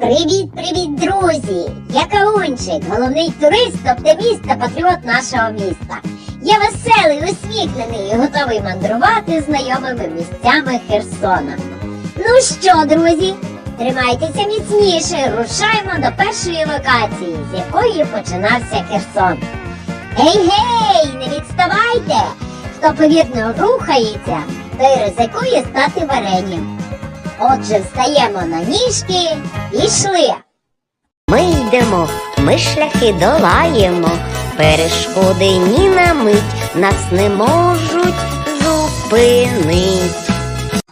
Привіт, привіт, друзі! Я Каунчик, головний турист, оптиміст та патріот нашого міста. Я веселий, усміхнений і готовий мандрувати знайомими місцями Херсона. Ну що, друзі, тримайтеся міцніше, рушаємо до першої локації, з якої починався Херсон. Гей, гей, не відставайте! Хто повірно рухається, той ризикує стати варенням. Отже, встаємо на ніжки, пішли. Ми йдемо, ми шляхи долаємо, перешкоди ні на мить нас не можуть зупинить.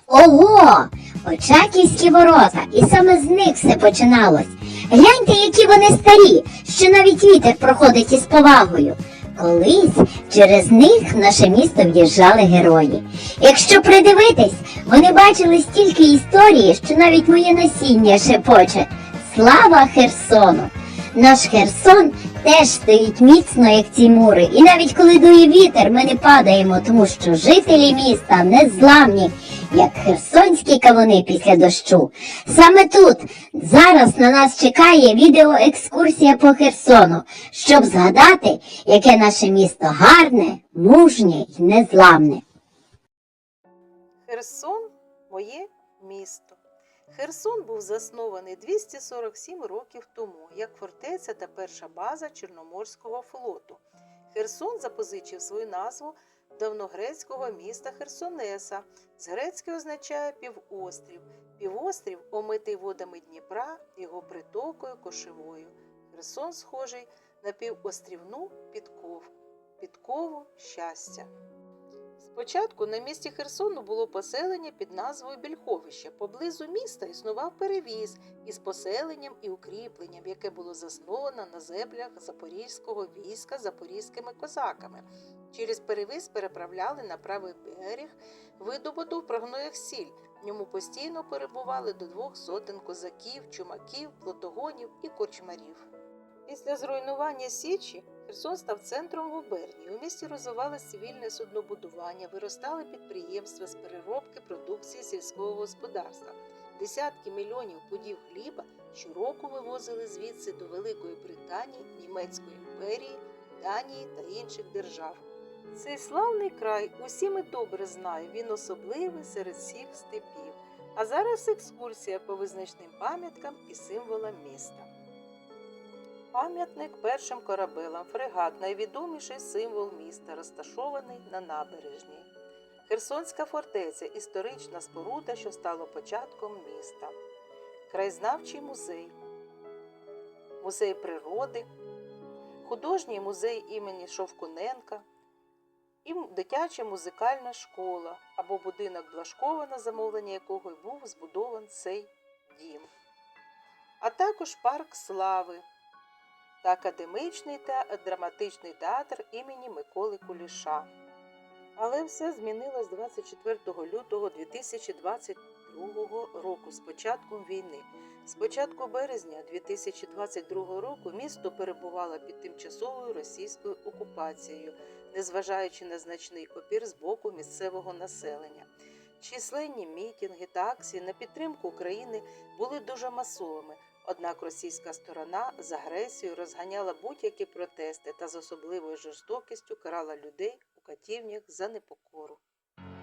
Ого! Очаківські ворота, і саме з них все починалось. Гляньте, які вони старі, що навіть вітер проходить із повагою. Колись через них в наше місто в'їжджали герої. Якщо придивитись, вони бачили стільки історії, що навіть моє насіння шепоче. Слава Херсону! Наш Херсон теж стоїть міцно, як ці мури, і навіть коли дує вітер, ми не падаємо, тому що жителі міста незламні, як херсонські кавуни після дощу. Саме тут зараз на нас чекає відеоекскурсія по Херсону, щоб згадати, яке наше місто гарне, мужнє й незламне. Херсон моє місто. Херсон був заснований 247 років тому як фортеця та перша база Чорноморського флоту. Херсон запозичив свою назву давногрецького міста Херсонеса. З грецької означає півострів. Півострів омитий водами Дніпра, його притокою кошевою. Херсон схожий на півострівну підкову, підкову щастя. Спочатку на місці Херсону було поселення під назвою Більховище. Поблизу міста існував перевіз із поселенням і укріпленням, яке було засновано на землях запорізького війська запорізькими козаками. Через перевіз переправляли на правий берег видобуту в прогноях сіль. В ньому постійно перебували до двох сотень козаків, чумаків, плотогонів і корчмарів. Після зруйнування Січі Херсон став центром губернії. У місті розвивалося цивільне суднобудування, виростали підприємства з переробки продукції сільського господарства. Десятки мільйонів пудів хліба щороку вивозили звідси до Великої Британії, Німецької імперії, Данії та інших держав. Цей славний край усі ми добре знаємо, він особливий серед всіх степів. А зараз екскурсія по визначним пам'яткам і символам міста. Пам'ятник першим корабелам, фрегат, найвідоміший символ міста, розташований на набережній. Херсонська фортеця історична споруда, що стала початком міста. Краєзнавчий музей, музей природи, художній музей імені Шовкуненка і дитяча музикальна школа або будинок Блашкова, на замовлення якого й був збудований цей дім. А також парк слави та академічний та драматичний театр імені Миколи Куліша. Але все змінилось 24 лютого 2022 року з початком війни. З початку березня 2022 року місто перебувало під тимчасовою російською окупацією, незважаючи на значний опір з боку місцевого населення. Численні мітинги та акції на підтримку України були дуже масовими, Однак російська сторона з агресією розганяла будь-які протести та з особливою жорстокістю карала людей у катівнях за непокору.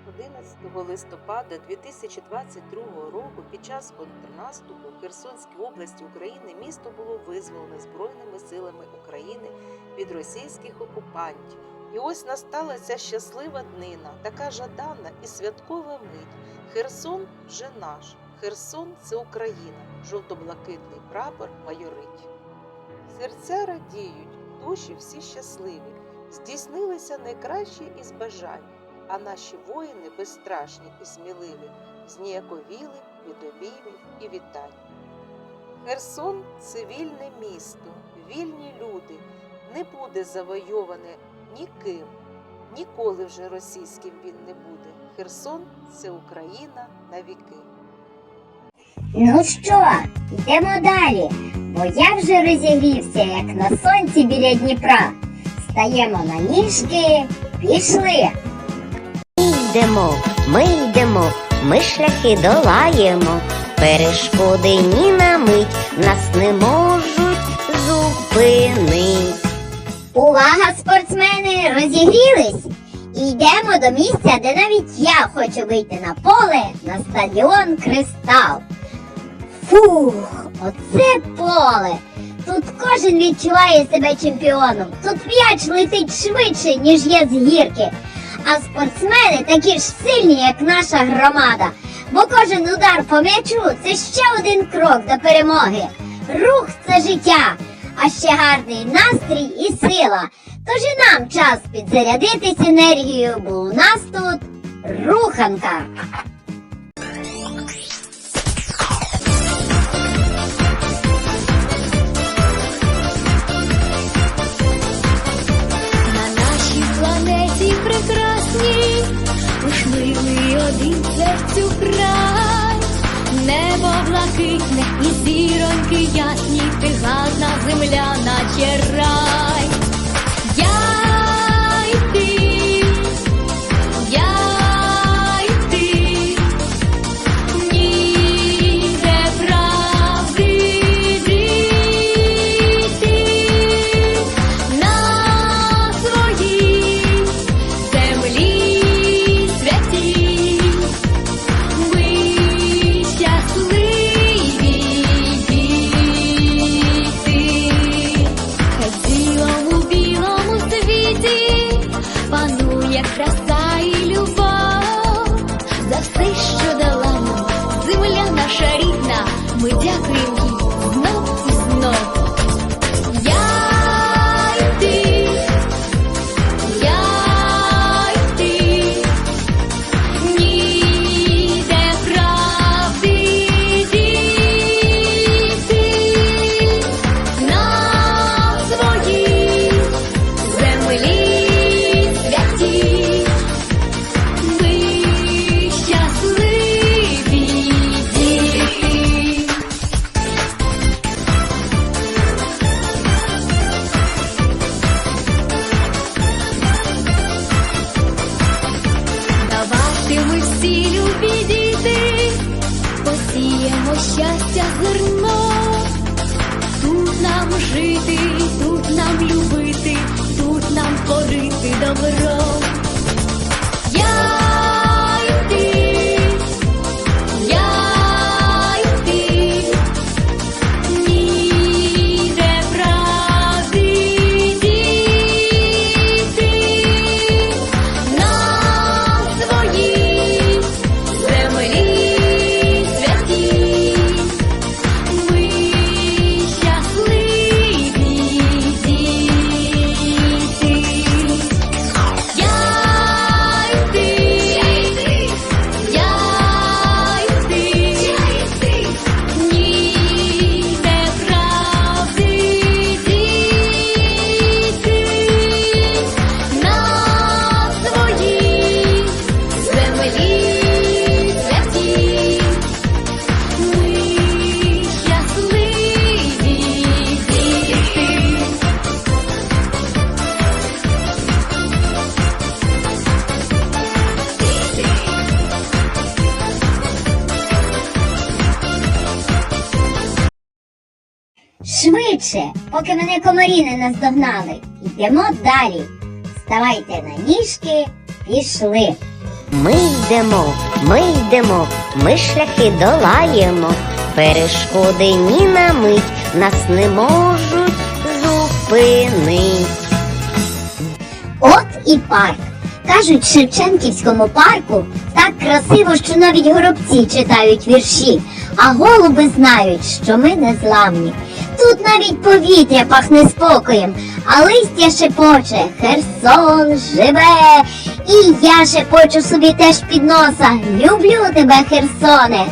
11 листопада 2022 року під час контрнаступу в Херсонській області України місто було визволене Збройними силами України від російських окупантів. І ось настала ця щаслива днина, така жадана і святкова мить. Херсон вже наш. Херсон це Україна, жовто-блакитний прапор майорить. Серця радіють, душі всі щасливі, здійснилися найкращі із бажань, а наші воїни безстрашні і сміливі, зніяковіли від обіймів і вітань. Херсон це вільне місто, вільні люди, не буде завойоване ніким, ніколи вже російським він не буде. Херсон це Україна на віки. Ну що, йдемо далі, бо я вже розігрівся, як на сонці біля Дніпра. Стаємо на ніжки, пішли. Ми йдемо, ми йдемо, ми шляхи долаємо, перешкоди ні на мить нас не можуть зупинить. Увага, спортсмени! Розігрілись! І йдемо до місця, де навіть я хочу вийти на поле на стадіон Кристал. Фух, оце поле! Тут кожен відчуває себе чемпіоном. Тут м'яч летить швидше, ніж є з гірки. А спортсмени такі ж сильні, як наша громада. Бо кожен удар по м'ячу це ще один крок до перемоги. Рух це життя, а ще гарний настрій і сила. Тож і нам час підзарядитись енергією, бо у нас тут руханка. Планеті прекрасній, Пушливий один серцю край, блакитне і зіроньки ясні, ти гадна земля, наче рай. Поки мене комарі не наздогнали. Йдемо далі. Ставайте на ніжки, пішли. Ми йдемо, ми йдемо, ми шляхи долаємо. Перешкоди ні на мить нас не можуть зупинить. От і парк. Кажуть, в Шевченківському парку так красиво, що навіть горобці читають вірші, а голуби знають, що ми незламні. Тут навіть повітря пахне спокоєм, а листя шепоче, Херсон живе. І я шепочу собі теж під носа. Люблю тебе, Херсоне.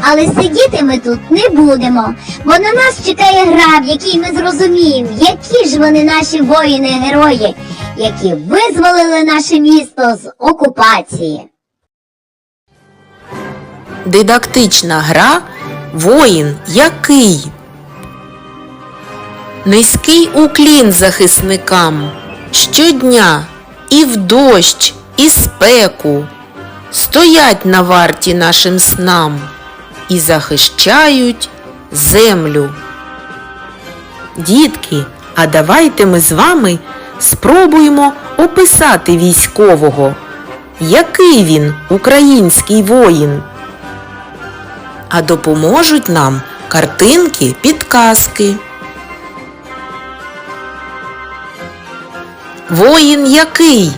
Але сидіти ми тут не будемо, бо на нас чекає гра, в якій ми зрозуміємо, які ж вони наші воїни-герої, які визволили наше місто з окупації. Дидактична гра Воїн який? Низький уклін захисникам щодня і в дощ, і спеку стоять на варті нашим снам і захищають землю. Дітки, а давайте ми з вами спробуємо описати військового. Який він український воїн? А допоможуть нам картинки, підказки. Воїн який?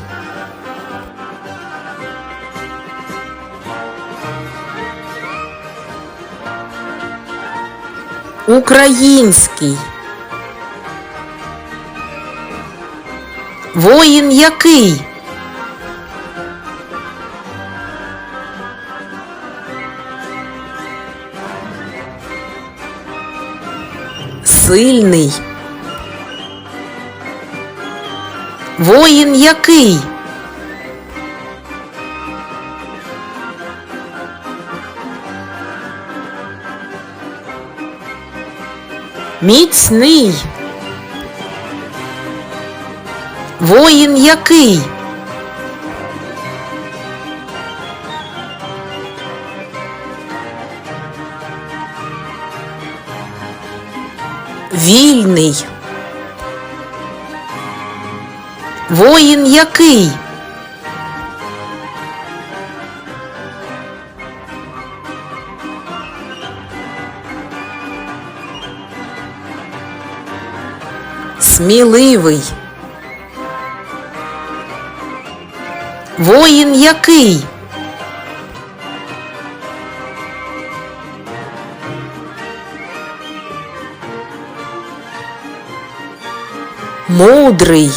Український. Воїн який? Сильний. Воїн який? Міцний. Воїн який? Вільний. Воїн який? Сміливий. Воїн який? Мудрий.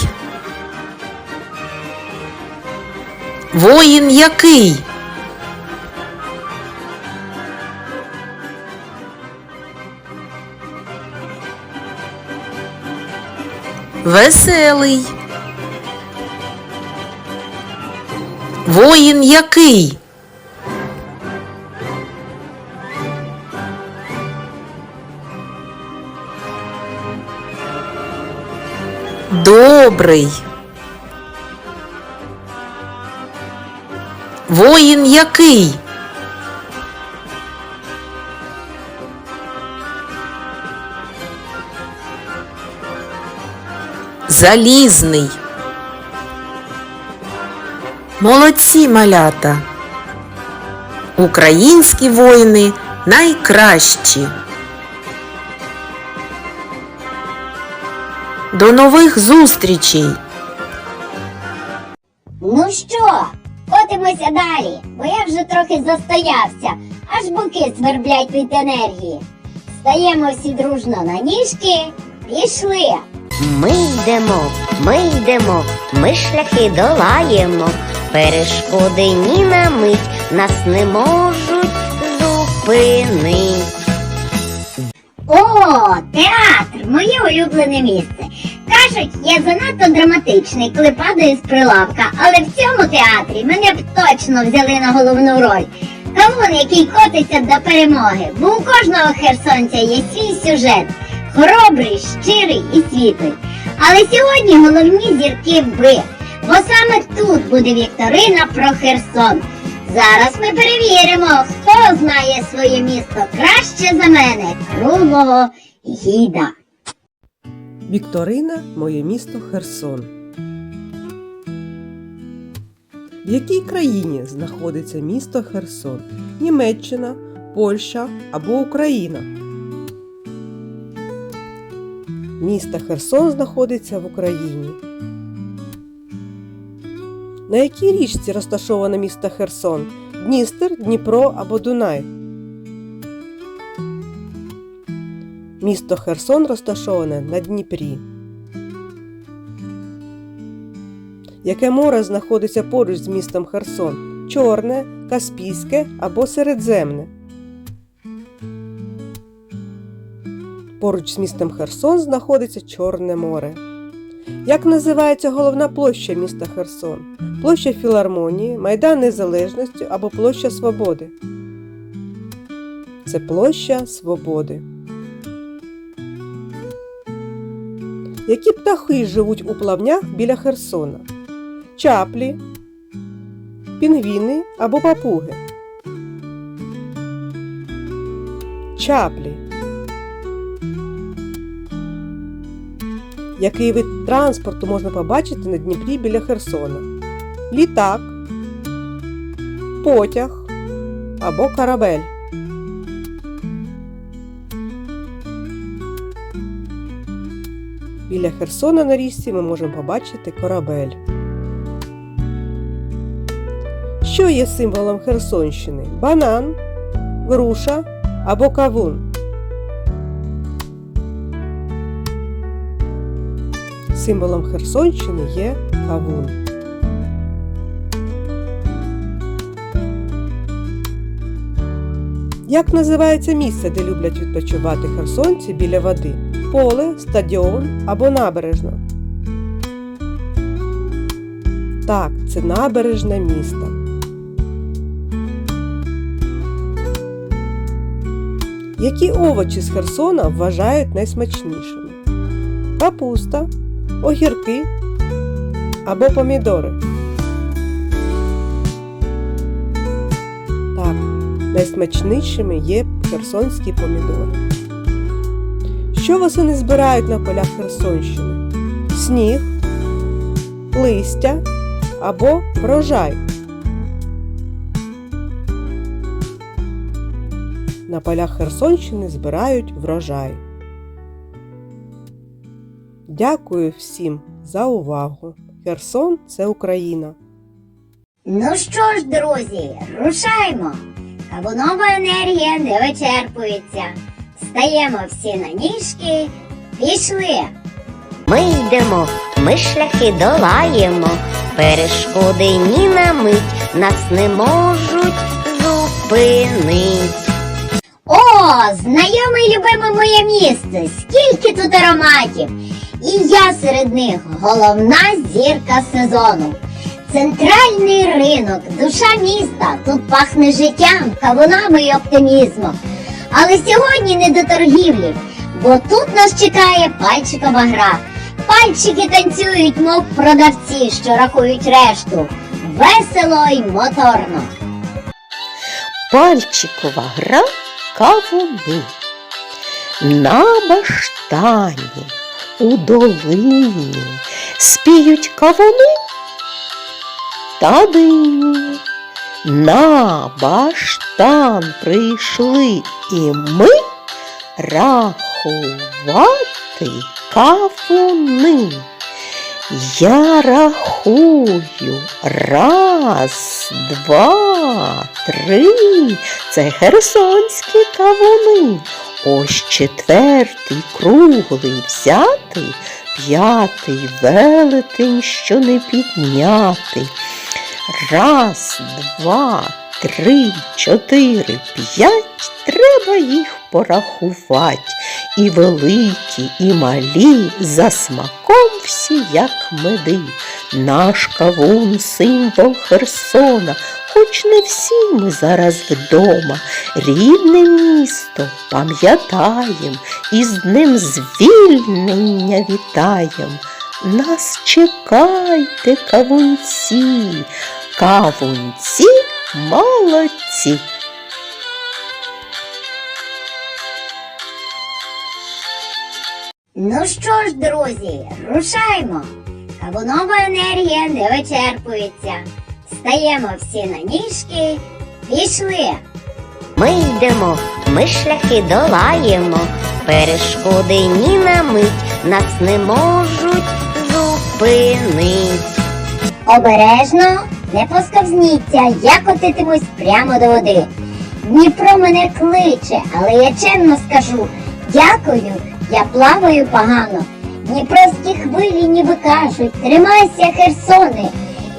Воїн який? Веселий. Воїн який? Добрий. Воїн який? Залізний. Молодці малята. Українські воїни найкращі. До нових зустрічей! Ну що, котимося далі, бо я вже трохи застоявся, аж боки сверблять від енергії. Стаємо всі дружно на ніжки, пішли. Ми йдемо, ми йдемо, ми шляхи долаємо. Перешкоди ні на мить нас не можуть зупинити. О, театр, моє улюблене місце. Кажуть, я занадто драматичний, коли падаю з прилавка, але в цьому театрі мене б точно взяли на головну роль. Кавун, який котиться до перемоги, бо у кожного херсонця є свій сюжет. Хоробрий, щирий і світлий. Але сьогодні головні зірки ви, бо саме тут буде вікторина про Херсон. Зараз ми перевіримо, хто знає своє місто краще за мене, круглого гіда. Вікторина Моє місто Херсон. В якій країні знаходиться місто Херсон? Німеччина, Польща або Україна? Місто Херсон знаходиться в Україні. На якій річці розташоване місто Херсон? Дністер, Дніпро або Дунай? Місто Херсон розташоване на Дніпрі. Яке море знаходиться поруч з містом Херсон? Чорне, Каспійське або Середземне. Поруч з містом Херсон знаходиться Чорне море. Як називається головна площа міста Херсон? Площа Філармонії, Майдан Незалежності або Площа Свободи? Це площа Свободи. Які птахи живуть у плавнях біля Херсона? Чаплі, пінгвіни або папуги? Чаплі. Який вид транспорту можна побачити на Дніпрі біля Херсона? Літак, потяг або корабель. Біля Херсона на річці ми можемо побачити корабель. Що є символом Херсонщини? Банан, груша або кавун. Символом Херсонщини є кавун. Як називається місце, де люблять відпочивати херсонці біля води? Поле, стадіон або набережна? Так, це набережне місто. Які овочі з Херсона вважають найсмачнішими? Капуста, огірки або помідори. Так, найсмачнішими є херсонські помідори. Що восени збирають на полях Херсонщини? Сніг, листя або врожай. На полях Херсонщини збирають врожай. Дякую всім за увагу. Херсон це Україна. Ну що ж, друзі, рушаймо. Кавунова енергія не вичерпується. Стаємо всі на ніжки, пішли. Ми йдемо, ми шляхи долаємо, перешкоди ні на мить нас не можуть зупинить. О, знайоме й любиме моє місце, скільки тут ароматів. І я серед них головна зірка сезону. Центральний ринок, душа міста. Тут пахне життям, кавунами і оптимізмом. Але сьогодні не до торгівлі, бо тут нас чекає пальчикова гра. Пальчики танцюють, мов продавці, що рахують решту. Весело й моторно. Пальчикова гра кавуни. На баштані, у долині спіють кавуни та дині. На баштан прийшли і ми рахувати кавуни. Я рахую раз, два, три. Це херсонські кавуни. Ось четвертий круглий взятий, п'ятий велетень, що не підняти. Раз, два, три, чотири, п'ять. Треба їх порахувати. І великі, і малі, за смаком всі, як меди. Наш кавун символ Херсона, хоч не всі ми зараз вдома. Рідне місто пам'ятаєм і з ним звільнення вітаєм. Нас чекайте, кавунці, кавунці молодці. Ну що ж, друзі, рушаймо. Кавунова енергія не вичерпується. Стаємо всі на ніжки, пішли. Ми йдемо, ми шляхи долаємо, перешкоди ні на мить нас не можуть зупинить. Обережно, не посковзніться, я котитимусь прямо до води. Дніпро мене кличе, але я чемно скажу дякую, я плаваю погано. Дніпровські хвилі ніби кажуть, тримайся, Херсоне,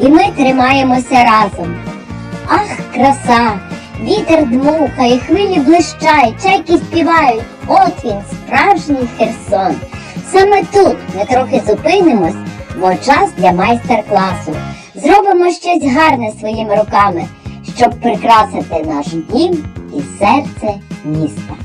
і ми тримаємося разом. Ах, краса! Вітер дмухає, хвилі блищають, чайки співають. От він, справжній Херсон. Саме тут ми трохи зупинимось, бо час для майстер-класу. Зробимо щось гарне своїми руками, щоб прикрасити наш дім і серце міста.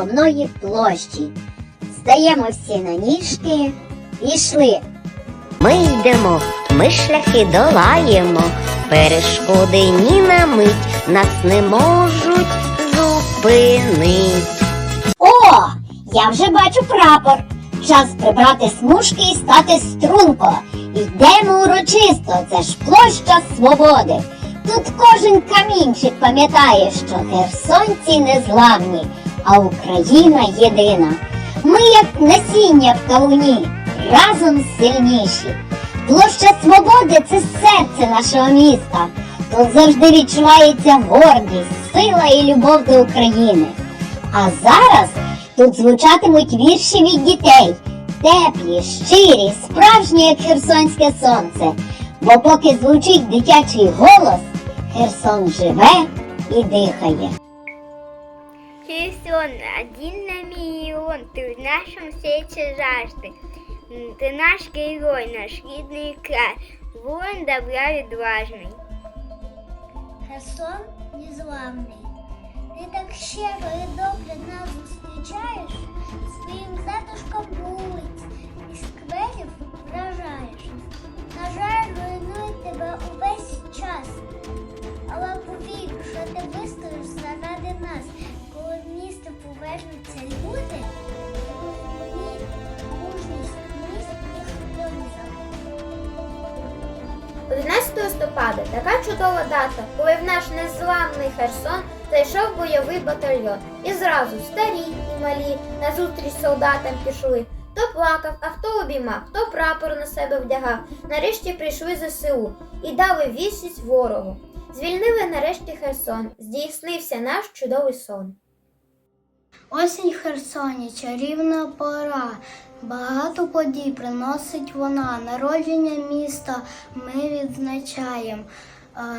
Головної площі. Стаємо всі на ніжки і йшли. Ми йдемо, ми шляхи долаємо, перешкоди ні на мить нас не можуть зупинить. О, я вже бачу прапор. Час прибрати смужки і стати струнко. Йдемо урочисто, це ж площа свободи. Тут кожен камінчик пам'ятає, що херсонці незламні, а Україна єдина. Ми, як насіння в кавуні, разом сильніші. Площа свободи це серце нашого міста. Тут завжди відчувається гордість, сила і любов до України. А зараз тут звучатимуть вірші від дітей. Теплі, щирі, справжні, як херсонське сонце. Бо поки звучить дитячий голос, Херсон живе і дихає. Херсон, один на миллион, ты в нашем сердце жажды. М, Ты наш герой, наш рідний край, воин добра відважний. Херсон незламний. Ти так щиро і добре нас зустрічаєш, своїм затишком вулиць і скверів вражаєш. На жаль, руйнує тебе увесь час. Але повір, що ти вистоїш заради нас, коли в місто повернуться люди, ні, мужність міст 11 листопада така чудова дата, коли в наш незламний Херсон зайшов бойовий батальйон. І зразу старі і малі на зустріч солдатам пішли. Хто плакав, а хто обіймав, хто прапор на себе вдягав. Нарешті прийшли ЗСУ і дали вісість ворогу. Звільнили нарешті Херсон, здійснився наш чудовий сон. Осінь в Херсоні, чарівна пора. Багато подій приносить вона. Народження міста ми відзначаємо.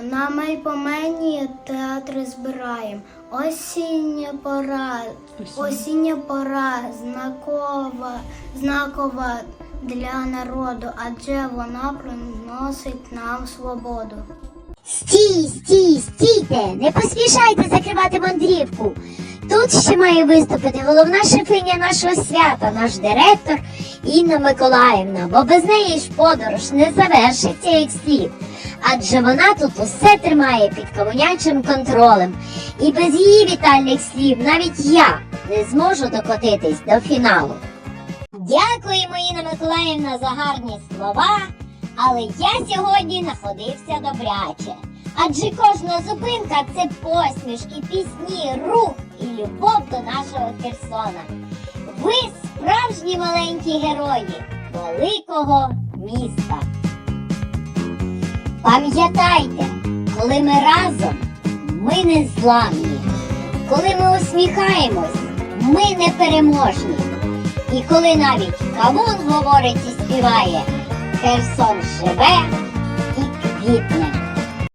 На майпомені театри збираємо. Осіння пора, осіння пора знакова, знакова для народу, адже вона приносить нам свободу. Стій, стій, стійте! Не поспішайте закривати мандрівку. Тут ще має виступити головна шефиня нашого свята, наш директор Інна Миколаївна, бо без неї ж подорож не завершиться як слід. Адже вона тут усе тримає під кавунячим контролем. І без її вітальних слів навіть я не зможу докотитись до фіналу. Дякуємо, Інна Миколаївна, за гарні слова, але я сьогодні находився добряче. Адже кожна зупинка це посмішки, пісні, рух і любов до нашого Херсона. Ви справжні маленькі герої великого міста. Пам'ятайте, коли ми разом, ми не зламні. Коли ми усміхаємось, ми непереможні. І коли навіть кавун говорить і співає, Херсон живе і квітне.